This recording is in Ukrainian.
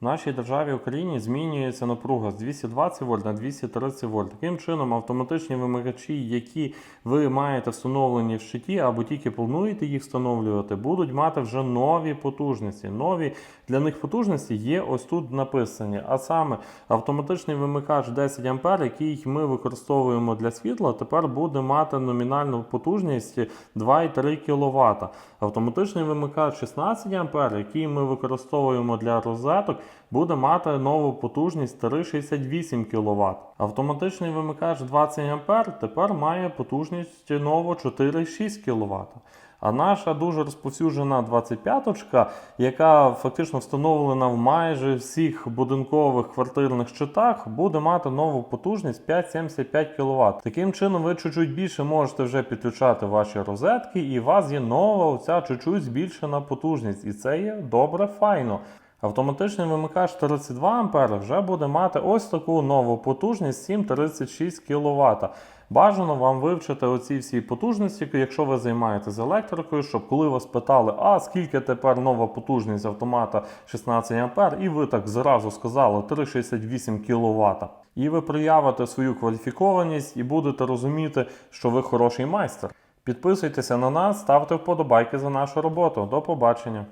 В нашій державі Україні змінюється напруга з 220 вольт на 230 вольт. Таким чином, автоматичні вимикачі, які ви маєте встановлені в щиті або тільки плануєте їх встановлювати, будуть мати вже нові потужності. Нові для них потужності є ось тут написані. А саме автоматичний вимикач 10 А, який ми використовуємо для світла, тепер буде мати номінальну потужність 2,3 кВт. Автоматичний вимикач 16 А, який ми використовуємо для розеток, буде мати нову потужність 3,68 кВт. Автоматичний вимикач 20 А тепер має потужність нову 4,6 кВт. А наша дуже розповсюджена 25-ка, яка фактично встановлена в майже всіх будинкових квартирних щитах, буде мати нову потужність 5,75 кВт. Таким чином, ви чуть-чуть більше можете вже підключати ваші розетки, і у вас є нова оця чуть-чуть збільшена потужність. І це є добре, файно. Автоматичний вимикач 32 А вже буде мати ось таку нову потужність 7,36 кВт. Бажано вам вивчити оці всі потужності, якщо ви займаєтеся електрикою, щоб коли вас питали, а скільки тепер нова потужність автомата 16 А, і ви так зразу сказали 3,68 кВт. І ви проявите свою кваліфікованість і будете розуміти, що ви хороший майстер. Підписуйтеся на нас, ставте вподобайки за нашу роботу. До побачення!